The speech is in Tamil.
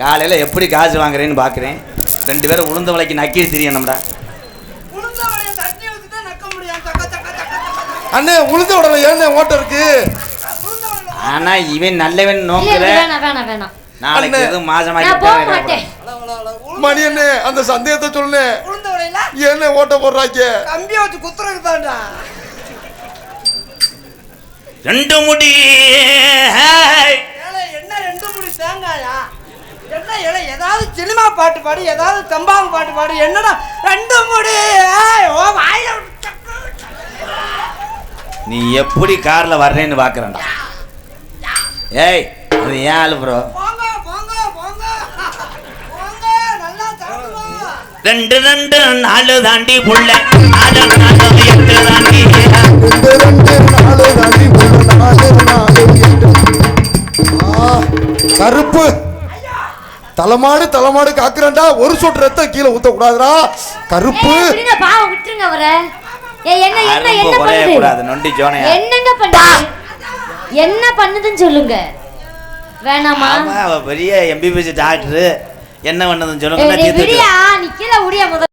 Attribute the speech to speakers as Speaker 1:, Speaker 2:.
Speaker 1: காலையில் எப்படி காசு வாங்குறேன்னு பார்க்குறேன் ரெண்டு பேரும் உளுந்த விலைக்கு நக்கி தெரியும் நம்மடா
Speaker 2: அண்ணே உளுந்த உடனே ஏண்ணே ஓட்டம் இருக்கு?
Speaker 1: ஆனால் இவன் நல்லவன் நோக்குற நாளைக்கு. எதுவும் மாசமா
Speaker 3: நான் போக மாட்டேன்.
Speaker 4: அல, அல, அல, உளுந்த-
Speaker 2: மணி அண்ணே அந்த சந்தேகத்தை
Speaker 4: வடையில?
Speaker 2: ஏண்ணே ஓட்ட போடுறாங்க
Speaker 4: கம்பியை வச்சு குத்துறதுக்கு தான்டா
Speaker 1: ரெண்டு முடி ஹேய்.
Speaker 4: ஏலே, என்ன ரெண்டு முடி தேங்காயா ஏலே ஏதாவது சினிமா பாட்டு பாடு ஏதாவது தம்பாங்க பாட்டு பாடு என்னடா ரெண்டு முடி ஏய், ஓ வாயில.
Speaker 1: நீ எப்படி கார்ல வர்றேன்னு பாக்குறேன்டா. ஏய் அது ஏன் ஆளு ப்ரோ
Speaker 4: போங்க போங்க போங்க. போங்க நல்லா சாப்பிடுவோம்
Speaker 1: ரெண்டு ரெண்டு நாலு தாண்டி புள்ள. நாலு நாலு எட்டு தாண்டி
Speaker 2: ரெண்டு ரெண்டு நாலு நாலு மூணு நாலு நாலு எட்டு. ஆ, கருப்பு. தலைமாடு தலைமாடு காக்குறேன்டா. ஒரு சொட்டு ரத்தம் கீழே ஊத்த கூடாதுடா கருப்பு
Speaker 3: பாவம் விட்டுருங்க அவரை. என்ன என்ன என்ன பண்ணுது?
Speaker 1: நொண்டி ஜோனையா.
Speaker 3: என்னங்க பண்ணுது? என்ன பண்ணுதுன்னு சொல்லுங்க. வேணாமா?
Speaker 1: பெரிய எம்பிபிஎஸ் டாக்டர் என்ன பண்ணதுன்னு சொல்லுங்க
Speaker 3: டேய், விடியா நிக்கல உடியா முதல்ல.